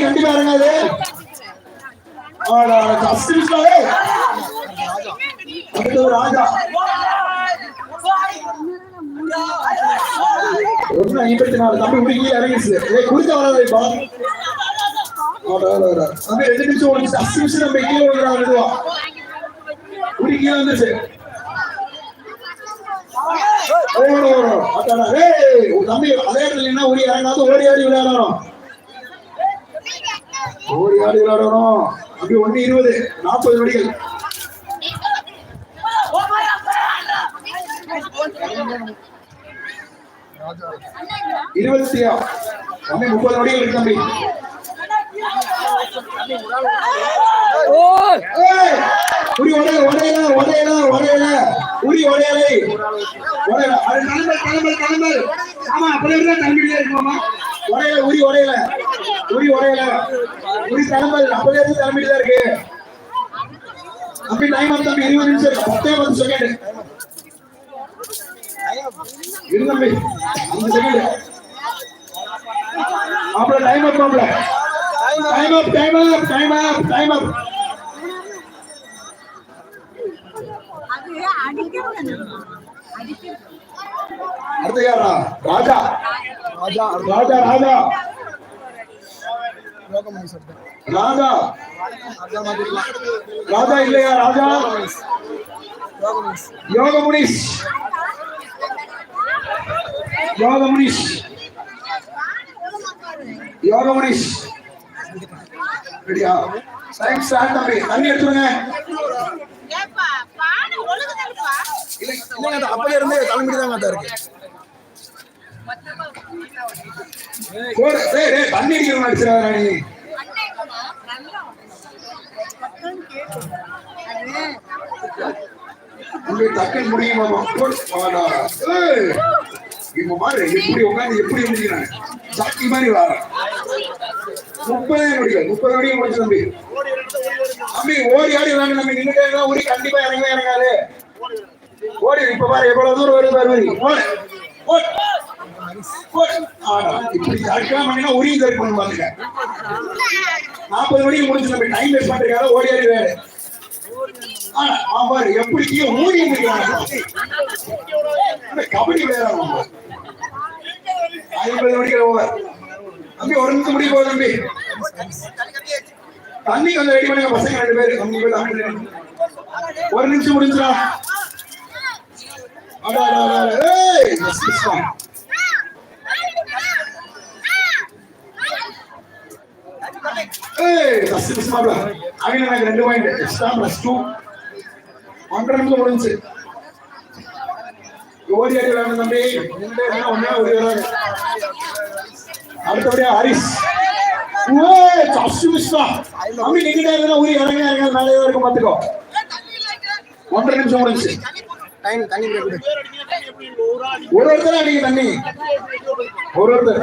ஓடி கண்டிப்பா இறங்காது ஆடா, ராஜா. ஒண்ணு ஐம்பத்தி நாலு தம்பி முடிக்கல இறங்கிடுச்சு குடிக்க தம்பி ரெண்டு நிமிஷம் நிமிஷம் நம்ம கீழே விழுறா குடி வந்துச்சு உன் தம்பி அதே ஓடி இறங்காத ஓடி ஆடி விளையாடணும் ஓடி ஆடி விளையாடணும் அப்படி ஒண்ணு இருபது நாற்பது நொடிகள் இருபத்தி தம்பி முப்பது நொடிகள் இருக்கு தம்பி. உரி உடையல உடையல உடையல உடையல. உரி உடையலை. உடையல. அது கிளம்பல் கிளம்பல் கிளம்பல் ஆமா அப்படி இருந்தா தம்பிட்டே இருக்குமாமா உடையல உரி உடையல. உரி உடையல உரி தலைமை அப்பவே இருந்து கிளம்பிட்டு தான் இருக்கு. அப்படி டைம் ஆஃப் தம்பி இருபது நிமிஷம் இருக்கு. பத்தே பத்து செகண்ட் இருந்தம்பி தம்பி அஞ்சு செகண்ட் அப்புறம் டைம் அப் மாப்பிள. Time up time up time up time up அது அடுத்து யாரா ராஜா ராஜா. ராஜா ராஜா. ராஜா. ராஜா இல்லையா ராஜா? யோக முனிஷ் யோக முனிஷ் யோக முனிஷ் ரெடியா? டைம் ஸ்டார்ட் தம்பி. தண்ணி எடுத்துருங்க. இல்லை இல்லைங்க அப்படியே இருந்து தலைமுடி தான் இருக்கு. போடு. டேய், தண்ணி அடிக்கிற அடிச்சிடாத நீ. நல்லா பக்கம் கேட்டு டக்குன்னு முடியும் இப்ப பாரு எப்படி உட்காந்து எப்படி முடிக்கிறாங்க சாக்கி மாதிரி வர முப்பதே முடியும் முப்பது வரையும் முடிச்சு தம்பி. தம்பி ஓடி ஆடி வாங்க நம்ம நின்னுட்டே ஓடி கண்டிப்பா இறங்கவே இறங்காது. ஓடி இப்ப பாரு எவ்வளவு தூரம் வருது பாரு இப்படி கரெக்டா பண்ணினா உரிய கரெக்ட் பண்ண பாருங்க நாற்பது மணிக்கு முடிச்சு நம்ம டைம் வேஸ்ட் பண்றதுக்காக ஓடி ஆடி வேறு ஆனா அவன் பாரு எப்படி கீழே ஊடி கபடி விளையாடுறாங்க ஐம்பது மணிக்கு ஓவர் தம்பி ஒரு நிமிஷம் முடிய போகுது தம்பி. தண்ணி கொஞ்சம் ரெடி பண்ணுங்க பசங்க ரெண்டு பேரு. தம்பி தண்ணி ready பண்ணுங்க. ஒரு நிமிஷம் முடிஞ்சிடா அடா அடா அடா அடா. ஏய் miss, miss தான். ஏய் ஃபர்ஸ்ட் மிஸ் மாப்ள அவங்க எனக்கு ரெண்டு பாயிண்ட் எக்ஸ்ட்ரா பிளஸ் டூ ஒன்றரை நிமிஷம் முடிஞ்சு ஓடி ஆடி விளையாடணும் தம்பி ரெண்டு பேரும் ஒண்ணே ஓடி விளையாடு அடுத்தபடியா ஹரிஸ் ஓய் ஃபர்ஸ்ட் மிஸ் தான் தம்பி நீங்க இருந்தா ஊரி இறங்க இறங்க மேலே இருக்கும் பாத்துக்கோ ஒன்றரை நிமிஷம் முடிஞ்சு டைம் தண்ணி ஒரு ஒருத்தர் அடிங்க தண்ணி ஒரு ஒருத்தர்